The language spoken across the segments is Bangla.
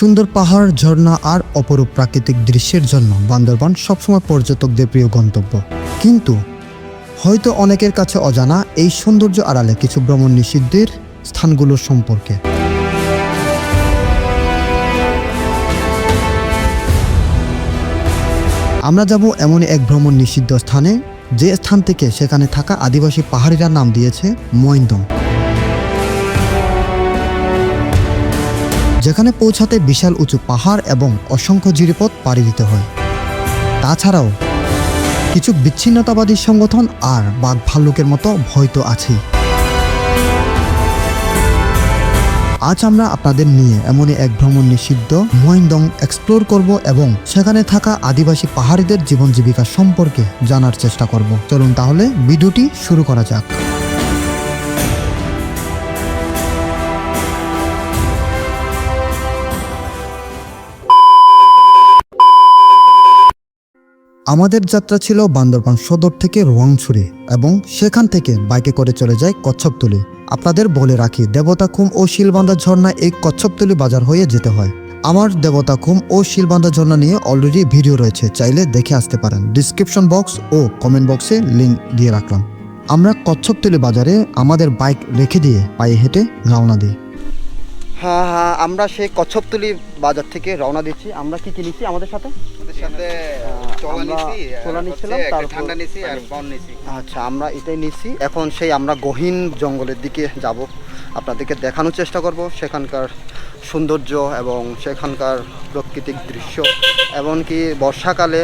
সুন্দর পাহাড়, ঝর্ণা আর অপরূপ প্রাকৃতিক দৃশ্যের জন্য বান্দরবান সবসময় পর্যটকদের প্রিয় গন্তব্য। কিন্তু হয়তো অনেকের কাছে অজানা এই সৌন্দর্য আড়ালে কিছু ভ্রমণ নিষিদ্ধের স্থানগুলো সম্পর্কে। আমরা যাব এমন এক ভ্রমণ নিষিদ্ধ স্থানে, যে স্থান থেকে সেখানে থাকা আদিবাসী পাহাড়িরা নাম দিয়েছে মৈন্দম যেখানে পৌঁছাতে বিশাল উঁচু পাহাড় এবং অসংখ্য জিরিপথ পাড়ি দিতে হয়। তাছাড়াও, কিছু বিচ্ছিন্নতাবাদী সংগঠন আর বাঘ ভাল্লুকের মতো ভয় তো আছেই। আজ আমরা আপনাদের নিয়ে এমনই এক ভ্রমণ নিষিদ্ধ মহিন্দং এক্সপ্লোর করব এবং সেখানে থাকা আদিবাসী পাহাড়িদের জীবন জীবিকা সম্পর্কে জানার চেষ্টা করব। চলুন তাহলে ভিডিওটি শুরু করা যাক। আমাদের যাত্রা ছিল বান্দরবান সদর থেকে রোয়াংছড়ি এবং সেখান থেকে বাইকে করে চলে যায় কচ্ছপতুলি। আপনাদের বলে রাখি, দেবতাখুম ও শিলবান্ধা ঝর্ণা এই কচ্ছপতুলি বাজার হয়ে যেতে হয়। আমার দেবতাখুম ও শিলবান্ধা ঝর্ণা নিয়ে অলরেডি ভিডিও রয়েছে, চাইলে দেখে আসতে পারেন। ডিসক্রিপশন বক্স ও কমেন্ট বক্সে লিঙ্ক দিয়ে রাখলাম। আমরা কচ্ছপতুলি বাজারে আমাদের বাইক রেখে দিয়ে পায়ে হেঁটে রওনা দিই। হ্যাঁ হ্যাঁ আমরা সেই কচ্ছপতুলি বাজার থেকে রওনা দিচ্ছি। আমরা কি কি নিচ্ছি আমাদের সাথে? আচ্ছা আমরা এটাই নিচ্ছি। এখন সেই আমরা গহীন জঙ্গলের দিকে যাব। আপনাদেরকে দেখানোর চেষ্টা করব সেখানকার সৌন্দর্য এবং সেখানকার প্রাকৃতিক দৃশ্য এমনকি বর্ষাকালে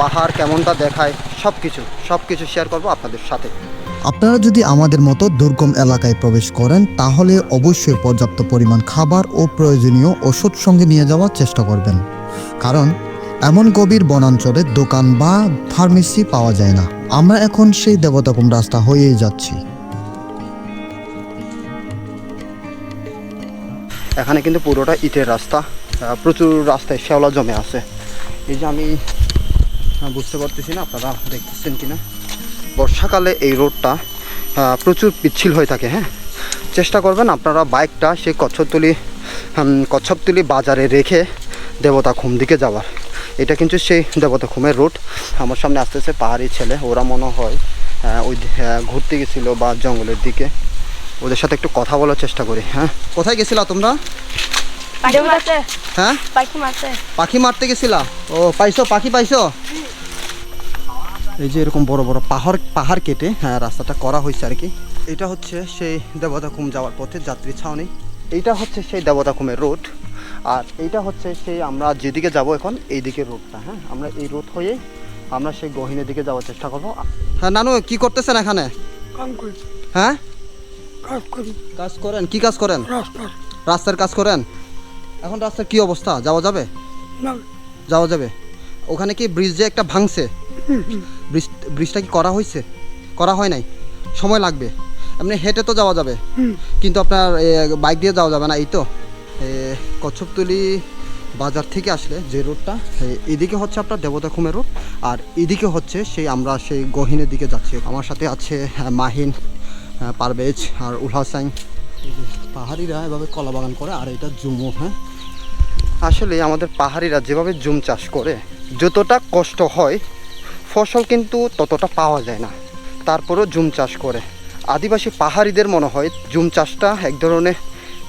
পাহাড় কেমনটা দেখায় সব কিছু সব কিছু শেয়ার করব আপনাদের সাথে। আপনারা যদি আমাদের মতো দুর্গম এলাকায় প্রবেশ করেন, তাহলে অবশ্যই পর্যাপ্ত পরিমাণ খাবার ও প্রয়োজনীয় ওষুধ সঙ্গে নিয়ে যাওয়ার চেষ্টা করবেন। কারণ, এমন গভীর বনাঞ্চলে দোকান বা ফার্মেসি পাওয়া যায় না। আমরা এখন সেই দেবতাকুম রাস্তা হয়েই যাচ্ছি। এখানে কিন্তু পুরোটা ইটের রাস্তা। প্রচুর রাস্তায় শ্যাওলা জমে আছে। এই যে আমি বুঝতে পারতেছি না, আপনারা দেখতেছেন কিনা? বর্ষাকালে এই রোডটা প্রচুর পিচ্ছিল হয়ে থাকে হ্যাঁ? চেষ্টা করবেন আপনারা বাইকটা সেই কচ্ছপতলি কচ্ছপতলি বাজারে রেখে দেবতা খুম দিকে যাওয়ার। এটা কিন্তু সেই দেবতা খুমের রোড। আমার সামনে আস্তে আস্তে পাহাড়ি ছেলে ওরা মনে হয় ওই ঘুরতে গেছিল বা জঙ্গলের দিকে। ওদের সাথে একটু কথা বলার চেষ্টা করি হ্যাঁ? কোথায় গেছিলা তোমরা? হ্যাঁ? পাখি পাখি মারতে গেছিলা? ও পাইছো পাখি পাইছো? এই যে এরকম বড় বড় পাহাড় পাহাড় কেটে হ্যাঁ রাস্তাটা করা হয়েছে আর কি। এটা হচ্ছে সেই দেবতাখুম যাওয়ার পথে যাত্রী ছাউনি। এইটা হচ্ছে সেই দেবতাখুমের রোড। আর এইটা হচ্ছে সেই আমরা যেদিকে যাব এখন এই দিকে রোডটা হ্যাঁ? আমরা এই রোড হয়ে আমরা সেই গহিনের দিকে যাওয়ার চেষ্টা করব। হ্যাঁ নানু কি করতেছেন এখানে? হ্যাঁ? কাজ করেন? কি কাজ করেন? রাস্তার। কাজ করেন? এখন রাস্তার কি অবস্থা? যাওয়া যাবে? না। যাওয়া যাবে। ওখানে কি ব্রিজ যে একটা ভাঙছে? ব্রিজটা কি করা হয়েছে? করা হয় নাই। সময় লাগবে। এমনি হেঁটে তো যাওয়া যাবে। কিন্তু আপনার বাইক দিয়ে যাওয়া যাবে না এই তো। কচ্ছপতলি বাজার থেকে আসলে যে রোডটা এদিকে হচ্ছে আপনার দেবতা খুমের রোড আর এদিকে হচ্ছে সেই আমরা সেই গহিনের দিকে যাচ্ছি। আমার সাথে আছে হ্যাঁ, মাহিন পারভেজ আর উলহাসাইন পাহাড়িরা এভাবে কলা বাগান করে আর এটা জুমো হ্যাঁ? আসলে আমাদের পাহাড়িরা যেভাবে জুম চাষ করে যতটা কষ্ট হয় ফসল কিন্তু ততটা পাওয়া যায় না। তারপরেও জুম চাষ করে। আদিবাসী পাহাড়িদের মনে হয় জুম চাষটা এক ধরনের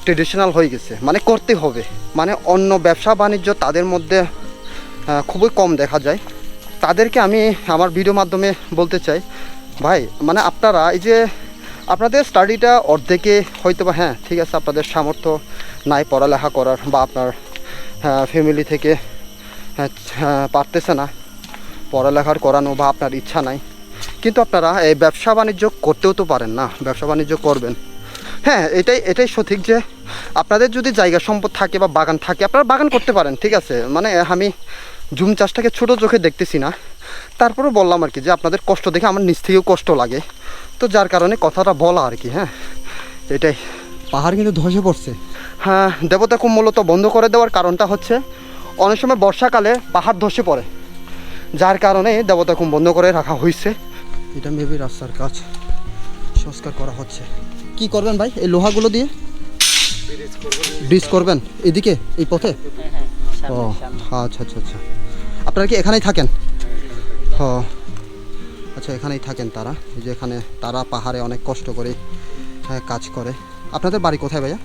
ট্রেডিশনাল হয়ে গেছে। মানে করতে হবে। মানে অন্য ব্যবসা বাণিজ্য তাদের মধ্যে খুবই কম দেখা যায়। তাদেরকে আমি আমার ভিডিও মাধ্যমে বলতে চাই, ভাই মানে আপনারা এই যে আপনাদের স্টাডিটা অর্ধেকে হয়তো বা হ্যাঁ ঠিক আছে, আপনাদের সামর্থ্য নাই পড়ালেখা করার বা আপনার ফ্যামিলি থেকে পারতেছে না। পড়ালেখার করানো বা আপনার ইচ্ছা নাই। কিন্তু আপনারা এই ব্যবসা বাণিজ্য করতেও তো পারেন না ব্যবসা বাণিজ্য করবেন। হ্যাঁ এটাই এটাই সঠিক যে আপনাদের যদি জায়গা সম্পদ থাকে বা বাগান থাকে আপনারা বাগান করতে পারেন ঠিক আছে? মানে আমি জুম চাষটাকে ছোটো চোখে দেখতেছি না। তারপরে বললাম আর কি যে আপনাদের কষ্ট দেখে আমার নিজ থেকেও কষ্ট লাগে। তো যার কারণে কথাটা বলা আর কি হ্যাঁ? এটাই। পাহাড় কিন্তু ধসে পড়ছে। হ্যাঁ দেবতা মূলত বন্ধ করে দেওয়ার কারণটা হচ্ছে অনেক সময় বর্ষাকালে পাহাড় ধসে পড়ে। যার কারণে দেবতা খুব বন্ধ করে রাখা হয়েছে। এটা মেবি রাস্তার কাজ। সংস্কার করা হচ্ছে। কি করবেন ভাই এই লোহাগুলো দিয়ে? ব্রিজ করবেন এদিকে এই পথে? ও আচ্ছা আচ্ছা আচ্ছা। আপনারা কি এখানেই থাকেন? হ। আচ্ছা এখানেই থাকেন তারা। এই যে এখানে তারা পাহাড়ে অনেক কষ্ট করে হ্যাঁ, কাজ করে। আপনাদের বাড়ি কোথায় ভাইয়া?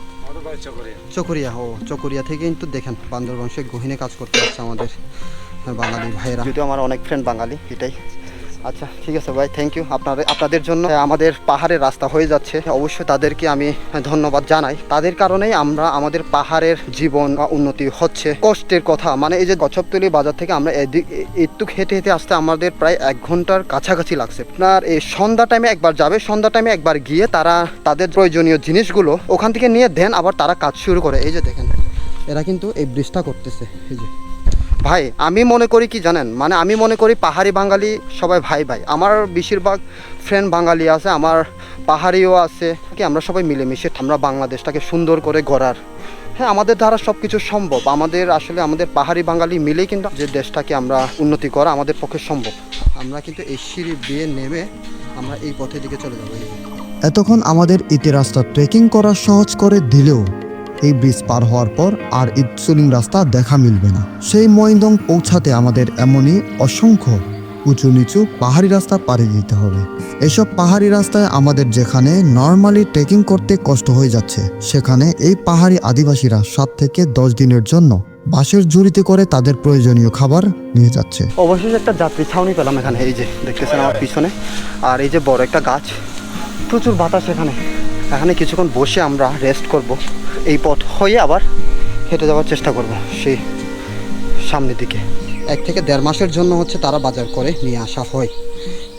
চকরিয়া। ও চকরিয়া থেকে কিন্তু দেখেন বান্দরবান সে গহিনে কাজ করতে আসছে আমাদের। বাঙালি ভাইয়েরা। যদিও আমার অনেক ফ্রেন্ড বাঙালি, এটাই। আচ্ছা ঠিক আছে ভাই থ্যাংক ইউ আপনাদের আপনাদের জন্য আমাদের পাহাড়ের রাস্তা হয়ে যাচ্ছে। অবশ্যই তাদেরকে আমি ধন্যবাদ জানাই। তাদের কারণেই আমরা আমাদের পাহাড়ের জীবন বা উন্নতি হচ্ছে। কষ্টের কথা মানে এই যে গছপতলি বাজার থেকে আমরা এদিক একটু হেঁটে হেঁটে আসতে আমাদের প্রায় এক ঘণ্টার কাছাকাছি লাগছে। আপনার এই সন্ধ্যা টাইমে একবার যাবে, সন্ধ্যা টাইমে একবার গিয়ে তারা তাদের প্রয়োজনীয় জিনিসগুলো ওখান থেকে নিয়ে দেন, আবার তারা কাজ শুরু করে। এই যে দেখেন, এরা কিন্তু এই ব্রিজটা করতেছে, এই যে। ভাই, আমি মনে করি কি জানেন? মানে আমি মনে করি পাহাড়ি বাঙালি সবাই ভাই ভাই। আমার বেশিরভাগ ফ্রেন্ড বাঙালি আছে, আমার পাহাড়িও আছে। কি আমরা সবাই মিলেমিশে আমরা বাংলাদেশটাকে সুন্দর করে গড়ার। হ্যাঁ আমাদের দ্বারা সব কিছু সম্ভব। আমাদের আসলে আমাদের পাহাড়ি বাঙালি মিলেই কিন্তু যে দেশটাকে আমরা উন্নতি করা আমাদের পক্ষে সম্ভব। আমরা কিন্তু এই সিঁড়ি বিয়ে নেমে আমরা এই পথের দিকে চলে যাব। এতক্ষণ আমাদের ইতি রাস্তা ট্রেকিং করা সহজ করে দিলেও এই ব্রিজ পার হওয়ার পর আর ইটসুলিং রাস্তা দেখা মিলবে না। সেই ময়দং পৌঁছাতে আমাদের এমনই অসংখ্য উঁচু নিচু পাহাড়ি রাস্তা পাড়ি দিতে হবে। এসব পাহাড়ি রাস্তায় আমাদের যেখানে নর্মালি ট্রেকিং করতে কষ্ট হয়ে যাচ্ছে, সেখানে এই পাহাড়ি আদিবাসীরা সাত থেকে দশ দিনের জন্য বাঁশের ঝুড়িতে করে তাদের প্রয়োজনীয় খাবার নিয়ে যাচ্ছে। অবশেষে একটা যাত্রী ছাউনি পেলাম এখানে, এই যে দেখতেছেন আমার পিছনে। আর এই যে বড় একটা গাছ, প্রচুর বাতাস এখানে। এখানে কিছুক্ষণ বসে আমরা রেস্ট করব। এই পথ হয়ে আবার হেঁটে যাওয়ার চেষ্টা করব সেই সামনের দিকে। এক থেকে দেড় মাসের জন্য হচ্ছে তারা বাজার করে নিয়ে আসা হয়।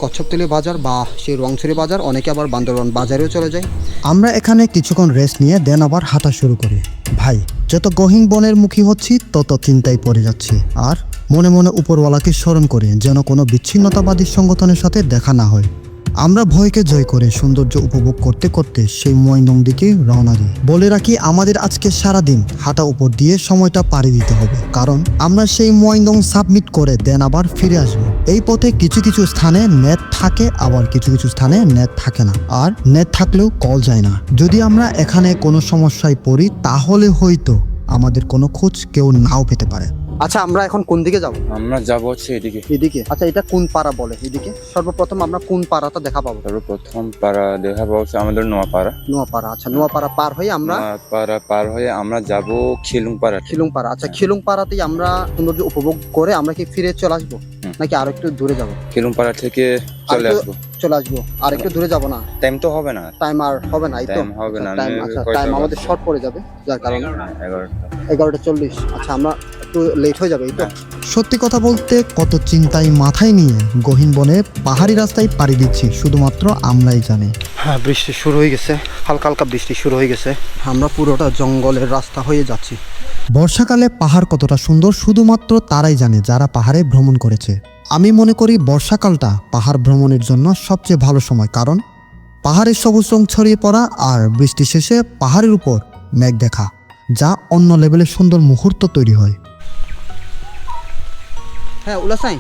কচ্ছপতলি বাজার বা সেই রংছড়ি বাজার, অনেকে আবার বান্দরবান বাজারেও চলে যায়। আমরা এখানে কিছুক্ষণ রেস্ট নিয়ে দেন আবার হাঁটা শুরু করি। ভাই, যত গহীন বনের মুখী হচ্ছি, তত চিন্তায় পড়ে যাচ্ছি। আর মনে মনে উপরওয়ালাকে স্মরণ করি, যেন কোনো বিচ্ছিন্নতাবাদী সংগঠনের সাথে দেখা না হয়। আমরা ভয়কে জয় করে সৌন্দর্য উপভোগ করতে করতে সেই ময়নং দিকে রওনা দিই। বলে রাখি, আমাদের আজকে সারা দিন হাঁটা উপর দিয়ে সময়টা পাড়ি দিতে হবে। কারণ আমরা সেই ময়নং সাবমিট করে দেন আবার ফিরে আসব। এই পথে কিছু কিছু স্থানে নেট থাকে, আবার কিছু কিছু স্থানে নেট থাকে না। আর নেট থাকলেও কল যায় না। যদি আমরা এখানে কোনো সমস্যায় পড়ি, তাহলে হয়তো আমাদের কোনো খোঁজ কেউ নাও পেতে পারে। আচ্ছা আমরা এখন কোন দিকে যাব? আমরা যাব হচ্ছে এদিকে। এদিকে। আচ্ছা এটা কোন পাড়া বলে? এদিকে। সর্বপ্রথম আমরা কোন পাড়াটা দেখা পাবো সর্বপ্রথম পাড়া দেখা পাবো হচ্ছে আমাদের নোয়াপাড়া। নোয়াপাড়া। আচ্ছা নোয়াপাড়া পার হয়ে আমরা পাড়া পার হয়ে আমরা যাব খিলুং পাড়া খিলুং পাড়া আচ্ছা খিলুং পাড়াতেই আমরা সৌন্দর্য উপভোগ করে আমরা কি ফিরে চলে আসব? নাকি আরও একটু দূরে যাব? খিলুং পাড়া থেকে চলে আসব। চলে আসব। আর একটু দূরে যাব না। টাইম তো হবে না টাইম আর হবে না টাইম হবে না টাইম আচ্ছা টাইম আমাদের শর্ট পড়ে যাবে যার কারণে। এগারোটা চল্লিশ। আচ্ছা আমরা একটু লেট হয়ে যাবে এই তো। সত্যি কথা বলতে কত চিন্তায় মাথায় নিয়ে গহীন বনে পাহাড়ি রাস্তায় পাড়ি দিচ্ছি শুধুমাত্র আমরাই জানি। হ্যাঁ বৃষ্টি শুরু হয়ে গেছে। হালকা হালকা বৃষ্টি শুরু হয়ে গেছে। আমরা পুরোটা জঙ্গলের রাস্তা হয়ে যাচ্ছি। বর্ষাকালে পাহাড় কতটা সুন্দর শুধুমাত্র তারাই জানে যারা পাহাড়ে ভ্রমণ করেছে। আমি মনে করি বর্ষাকালটা পাহাড় ভ্রমণের জন্য সবচেয়ে ভালো সময় কারণ পাহাড়ের সবুজ রং ছড়িয়ে পড়া আর বৃষ্টি শেষে পাহাড়ের উপর মেঘ দেখা যা অন্য লেভেলের সুন্দর মুহূর্ত তৈরি হয়। হ্যাঁ উলাসাই।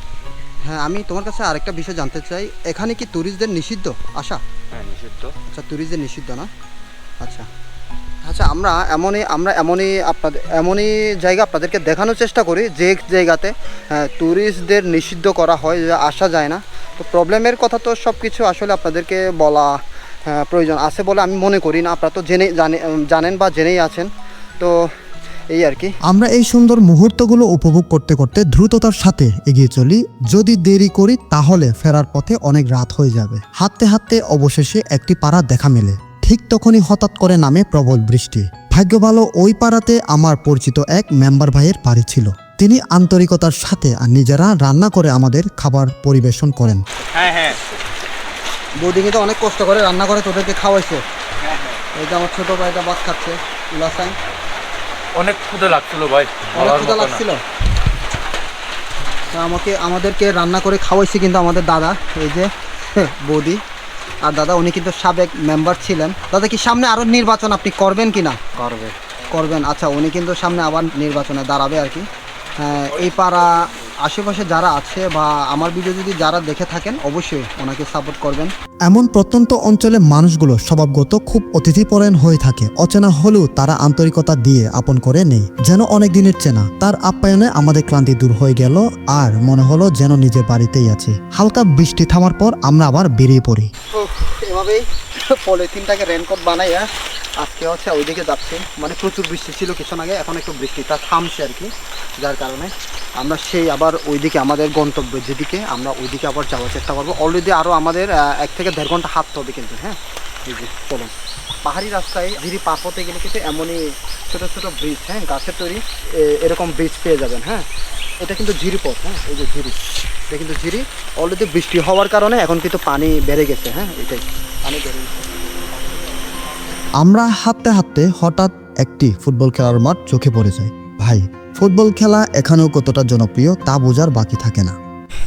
হ্যাঁ আমি তোমার কাছে আরেকটা বিষয় জানতে চাই। এখানে কি ট্যুরিস্টদের নিষিদ্ধ? আসা হ্যাঁ নিষিদ্ধ। আচ্ছা ট্যুরিস্টদের নিষিদ্ধ না? আচ্ছা। আচ্ছা আমরা এমনই আমরা এমনই আপনাদের এমনই জায়গা আপনাদেরকে দেখানোর চেষ্টা করি যে জায়গাতে ট্যুরিস্টদের নিষিদ্ধ করা হয় যে আসা যায় না। তো প্রবলেমের কথা তো সব কিছু আসলে আপনাদেরকে বলা আহ, প্রয়োজন আছে বলে আমি মনে করি না। আপনারা তো জানে জানেন বা জেনেই আছেন। তো এই আর কি। আমরা এই সুন্দর মুহূর্তগুলো উপভোগ করতে করতে দ্রুততার সাথে এগিয়ে চলি। যদি দেরি করি তাহলে ফেরার পথে অনেক রাত হয়ে যাবে। হাঁটতে হাঁটতে অবশেষে একটি পাড়া দেখা মেলে। ঠিক তখনই হঠাৎ করে নামে প্রবল বৃষ্টি। ভাগ্য ভালো ওই পাড়াতে আমার পরিচিত এক মেম্বার ভাইয়ের বাড়ি ছিল। তিনি আন্তরিকতার সাথে আর নিজেরা রান্না করে আমাদের খাবার পরিবেশন করেন। বৌদি কিন্তু অনেক কষ্ট করে রান্না করে তোদেরকে খাওয়াইছে। এই যে আমার ছোট ভাইটা ভাত খাচ্ছে উলাসাই অনেক ক্ষুদে লাগছিল ভাই অনেক না। লাগছিল। আমাকে আমাদেরকে রান্না করে খাওয়াইছে কিন্তু আমাদের দাদা এই যে বৌদি। আর দাদা উনি কিন্তু সাবেক মেম্বার ছিলেন। দাদা কি সামনে আরও নির্বাচন আপনি করবেন কি না করবে। করবেন। আচ্ছা উনি কিন্তু সামনে আবার নির্বাচনে দাঁড়াবে আর কি। হ্যাঁ, এই পাড়া আশেপাশে যারা আছে বা আমার ভিডিও যদি যারা দেখে থাকেন অবশ্যই ওনাকে সাপোর্ট করবেন। এমন প্রত্যন্ত অঞ্চলে মানুষগুলো স্বভাবগত খুব অতিথিপরায়ণ হয়ে থাকে। অচেনা হলেও তারা আন্তরিকতা দিয়ে আপন করে নেই যেন অনেক দিনের চেনা। তার আপ্যায়নে আমাদের ক্লান্তি দূর হয়ে গেল আর মনে হলো যেন নিজের বাড়িতেই আছি। হালকা বৃষ্টি থামার পর আমরা আবার বেরিয়ে পড়ি। এভাবেই পলিথিনটাকে রেনকোট বানাইয়া আজকে হচ্ছে ওইদিকে যাচ্ছি। মানে প্রচুর বৃষ্টি ছিল কিছুক্ষণ আগে, এখন একটু বৃষ্টিটা থামছে আর কি, যার কারণে আমরা সেই আবার ওইদিকে আমাদের গন্তব্য যেদিকে, আমরা ওইদিকে আবার যাওয়ার চেষ্টা করব। অলরেডি আরও আমাদের এক থেকে দেড় ঘণ্টা হাঁটতে হবে কিন্তু হ্যাঁ? চলুন। পাহাড়ি রাস্তায় ধীরে পার হতে গেলে কিন্তু এমনই ছোটো ছোটো ব্রিজ হ্যাঁ? গাছের তৈরি এরকম ব্রিজ পেয়ে যাবেন হ্যাঁ? এটা কিন্তু ঝিরি পথ হ্যাঁ? এই যে ঝিরি, এটা কিন্তু ঝিরি। অলরেডি বৃষ্টি হওয়ার কারণে এখন কিন্তু পানি বেড়ে গেছে হ্যাঁ? এটাই, পানি বেড়ে গেছে। আমরা হাঁটতে হাঁটতে হঠাৎ একটি ফুটবল খেলার মাঠ চোখে পড়ে যায় ভাই, ফুটবল খেলা এখানেও কতটা জনপ্রিয় তা বোঝার বাকি থাকে না।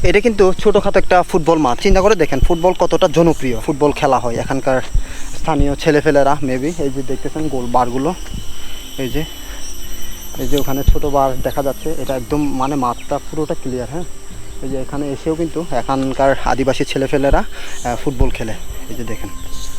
এটা কিন্তু ছোটোখাটো একটা ফুটবল মাঠ। চিন্তা করে দেখেন, ফুটবল কতটা জনপ্রিয় ফুটবল খেলা হয় এখানকার স্থানীয় ছেলেফেলেরা মেবি এই যে দেখতেছেন গোল বারগুলো। এই যে এই যে ওখানে ছোট বার দেখা যাচ্ছে। এটা একদম মানে মাঠটা পুরোটা ক্লিয়ার হ্যাঁ? এই যে এখানে এসেও কিন্তু এখানকার আদিবাসী ছেলেফেলেরা ফুটবল খেলে। এই যে দেখেন।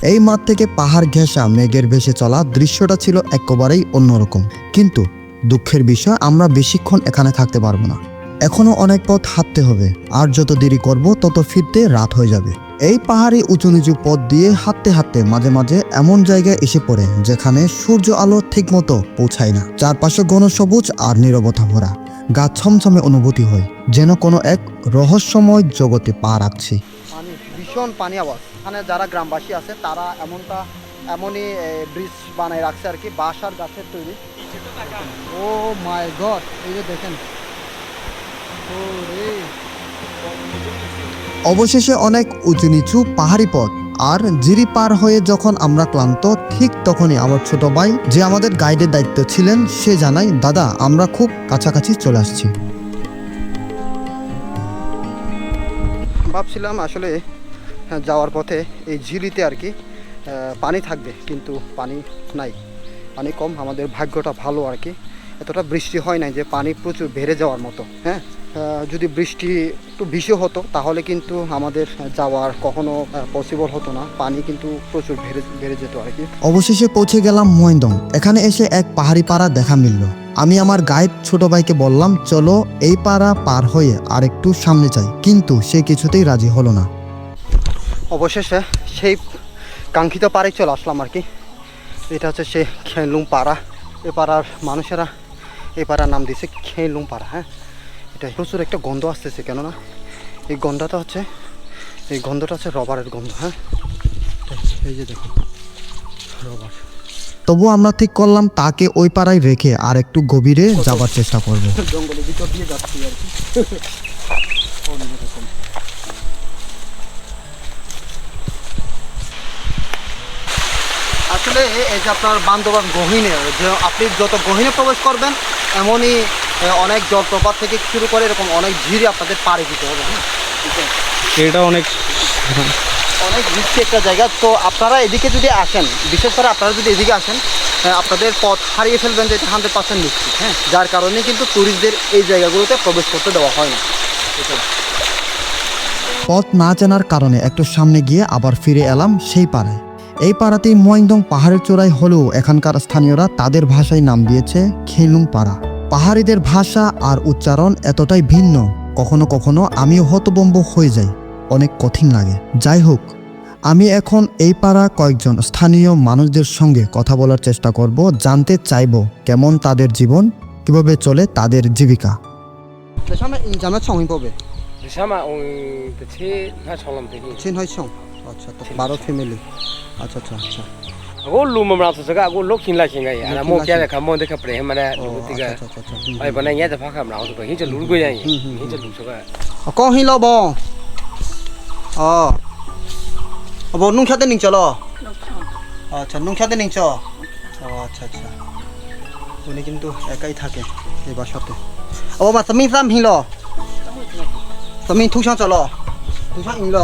এই মাঠ থেকে পাহাড় ঘেঁষা মেঘের ভেসে চলা দৃশ্যটা ছিল একেবারেই অন্যরকম। কিন্তু দুঃখের বিষয়, আমরা বেশিক্ষণ এখানে থাকতে পারব না। এখনও অনেক পথ হাঁটতে হবে, আর যত দেরি করব, তত ফিরতে রাত হয়ে যাবে। এই পাহাড়ি উঁচু নিচু পথ দিয়ে হাঁটতে হাঁটতে মাঝে মাঝে এমন জায়গায় এসে পড়ে, যেখানে সূর্য আলো ঠিকমতো পৌঁছায় না। চারপাশে ঘন সবুজ আর নীরবতা ভরা। গা ছমছমে অনুভূতি হয়, যেন কোনো এক রহস্যময় জগতে পা রাখছি। ভীষণ পানি আওয়াজ। এখানে যারা গ্রামবাসী আছে তারা এমনটা এমনই ব্রিজ বানায় রাখছে আর কি বাঁশ আর গাছের তৈরি। ও মাই গড এই যে দেখেন। ও রে অবশেষে অনেক উঁচু নিচু পাহাড়ি পথ আর জিরি পার হয়ে যখন আমরা ক্লান্ত ঠিক তখনই আমার ছোট ভাই যে আমাদের গাইডের দায়িত্ব ছিলেন সে জানায় দাদা আমরা খুব কাছাকাছি চলে আসছি। ভাবছিলাম আসলে যাওয়ার পথে এই ঝিলিতে আর কি পানি থাকবে, কিন্তু পানি নাই। পানি কম, আমাদের ভাগ্যটা ভালো আর কি। এতটা বৃষ্টি হয় নাই যে পানি প্রচুর বেড়ে যাওয়ার মতো হ্যাঁ? যদি বৃষ্টি একটু বেশি হতো, তাহলে কিন্তু আমাদের যাওয়ার কখনো পসিবল হতো না। পানি কিন্তু প্রচুর বেড়ে বেড়ে যেত আর কি। অবশেষে পৌঁছে গেলাম মহিন্দং এখানে এসে এক পাহাড়ি পাড়া দেখা মিলল। আমি আমার গাইড ছোট ভাইকে বললাম, চলো এই পাড়া পার হয়ে আর একটু সামনে যাই। কিন্তু সে কিছুতেই রাজি হলো না। অবশেষে সেই কাঙ্ক্ষিত পাড়ে চলে আসলাম আর কি। এটা হচ্ছে সেই খেলুম পাড়া এ পাড়ার মানুষেরা এই পাড়ার নাম দিয়েছে খেলুম পাড়া হ্যাঁ? এটা প্রচুর একটা গন্ধ আসতেছে কেননা এই গন্ধটা হচ্ছে এই গন্ধটা হচ্ছে রবারের গন্ধ হ্যাঁ? এই যে দেখুন রবার। তবু আমরা ঠিক করলাম তাকে ওই পাড়ায় রেখে আর একটু গভীরে যাবার চেষ্টা করব। জঙ্গলের ভিতর দিয়ে যাচ্ছি আর কি। অন্যরকম আসলে এই যে আপনার বান্দরবান গহীনে যে আপনি যত গহীনে প্রবেশ করবেন এমনই অনেক জলপ্রপাত থেকে শুরু করে এরকম অনেক ঝিরি আপনাদের পাড়ি দিতে হবে হ্যাঁ ঠিক আছে? এটা অনেক অনেক রিস্কি একটা জায়গা তো আপনারা এদিকে যদি আসেন বিশেষ করে আপনারা যদি এদিকে আসেন আপনাদের পথ হারিয়ে ফেলবেন যে এটা হান্ড্রেড পার্সেন্ট নিশ্চিত হ্যাঁ যার কারণে কিন্তু ট্যুরিস্টদের এই জায়গাগুলোতে প্রবেশ করতে দেওয়া হয় না। পথ না জানার কারণে একটু সামনে গিয়ে আবার ফিরে এলাম সেই পাড়ায় এই পাড়াতেই মোয়াইংদং পাহাড়ের চূড়ায় হলেও এখানকার স্থানীয়রা তাদের ভাষায় নাম দিয়েছে খেলুং পাড়া। পাহাড়িদের ভাষা আর উচ্চারণ এতটাই ভিন্ন কখনো কখনো আমিও হতবম্ব হয়ে যাই অনেক কঠিন লাগে। যাই হোক আমি এখন এই পাড়া কয়েকজন স্থানীয় মানুষদের সঙ্গে কথা বলার চেষ্টা করব জানতে চাইব কেমন তাদের জীবন কীভাবে চলে তাদের জীবিকা। ཁྱི আচ্ছা তো বারো ফ্যামিলি আচ্ছা আচ্ছা আচ্ছা। গো লুম মরা তো সগা গো লোক খিনলা খিন গাই। আর মো কে দেখা মো দেখা প্রেম মানে বুতি গা আই বনে ইয়া দেখা কাম রাও তো হিজ লুর গই যাই হিজ লুর সগা ক হিল ব অ। অব নুং খাতে নিং চলো আচ্ছা নুং খাতে নিং চ আচ্ছা আচ্ছা। উনি কিন্তু একাই থাকে এই বাসাতে। ও মা তুমি সাম হিল তুমি থুসা চলো? থুসা ইংলো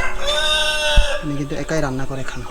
উনি কিন্তু একাই রান্না করে খান।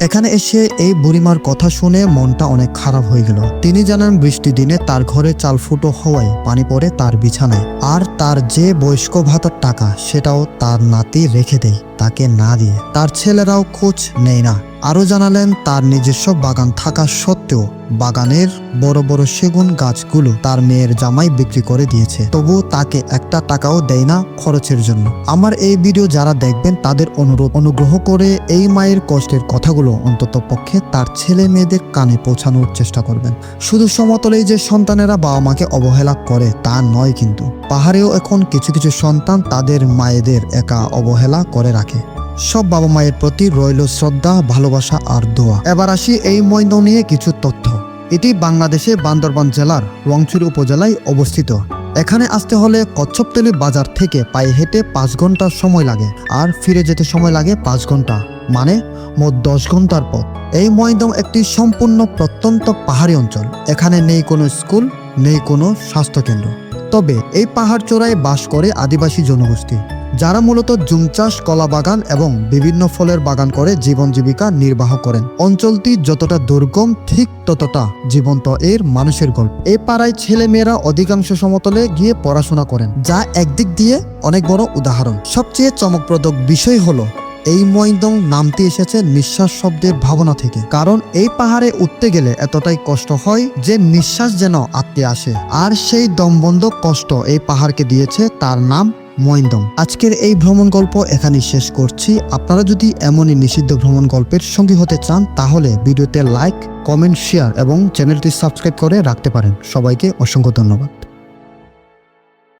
এখানে এসে এই বুড়িমার কথা শুনে মনটা অনেক খারাপ হয়ে গেল। তিনি জানান বৃষ্টি দিনে তার ঘরে চাল ফুটো হওয়ায় পানি পড়ে তার বিছানায়। আর তার যে বয়স্ক ভাতার টাকা, সেটাও তার নাতি রেখে দেয়, তাকে না দিয়ে। তার ছেলেরাও খোঁজ নেয় না। আরও জানালেন, তার নিজস্ব বাগান থাকা সত্ত্বেও বাগানের বড় বড় সেগুন গাছগুলো তার মেয়ের জামাই বিক্রি করে দিয়েছে। তবু তাকে একটা টাকাও দেয় না খরচের জন্য। আমার এই ভিডিও যারা দেখবেন, তাদের অনুরোধ, অনুগ্রহ করে এই মায়ের কষ্টের কথাগুলো অন্তত পক্ষে তার ছেলে মেয়েদের কানে পৌঁছানোর চেষ্টা করবেন। শুধু সমতলেই যে সন্তানেরা বাবা মাকে অবহেলা করে, তা নয় কিন্তু। পাহাড়েও এখন কিছু কিছু সন্তান তাদের মায়েদের একা অবহেলা করে রাখে। সব বাবা মায়ের প্রতি রইল শ্রদ্ধা, ভালোবাসা আর দোয়া। এবার আসি এই মৈন নিয়ে কিছু তথ্য। এটি বাংলাদেশে বান্দরবান জেলার রংচুর উপজেলায় অবস্থিত। এখানে আসতে হলে কচ্ছপতলি বাজার থেকে পায়ে হেঁটে পাঁচ ঘণ্টার সময় লাগে আর ফিরে যেতে সময় লাগে পাঁচ ঘণ্টা। মানে মোট দশ ঘণ্টার পথ। এই ময়দম একটি সম্পূর্ণ প্রত্যন্ত পাহাড়ি অঞ্চল। এখানে নেই কোনো স্কুল, নেই কোনো স্বাস্থ্যকেন্দ্র। তবে এই পাহাড় চূড়ায় বাস করে আদিবাসী জনগোষ্ঠী। যারা মূলত জুম চাষ, কলা বাগান এবং বিভিন্ন ফলের বাগান করে জীবন জীবিকা নির্বাহ করেন। অঞ্চলটি যতটা দুর্গম, ঠিক ততটা জীবন্ত এর মানুষের গল্প। এই পাড়ায় ছেলে মেয়েরা অধিকাংশ সমতলে গিয়ে পড়াশোনা করেন, যা একদিক দিয়ে অনেক বড় উদাহরণ। সবচেয়ে চমকপ্রদ বিষয় হলো, এই ময়দং নামটি এসেছে নিঃশ্বাস শব্দের ভাবনা থেকে। কারণ এই পাহাড়ে উঠতে গেলে এতটাই কষ্ট হয় যে নিঃশ্বাস যেন আত্মে আসে। আর সেই দমবন্ধ কষ্ট এই পাহাড়কে দিয়েছে তার নাম মৈন্দম আজকের এই ভ্রমণ গল্প এখানেই শেষ করছি। আপনারা যদি এমনই নিষিদ্ধ ভ্রমণ গল্পের সঙ্গী হতে চান, তাহলে ভিডিওতে লাইক, কমেন্ট, শেয়ার এবং চ্যানেলটি সাবস্ক্রাইব করে রাখতে পারেন। সবাইকে অসংখ্য ধন্যবাদ।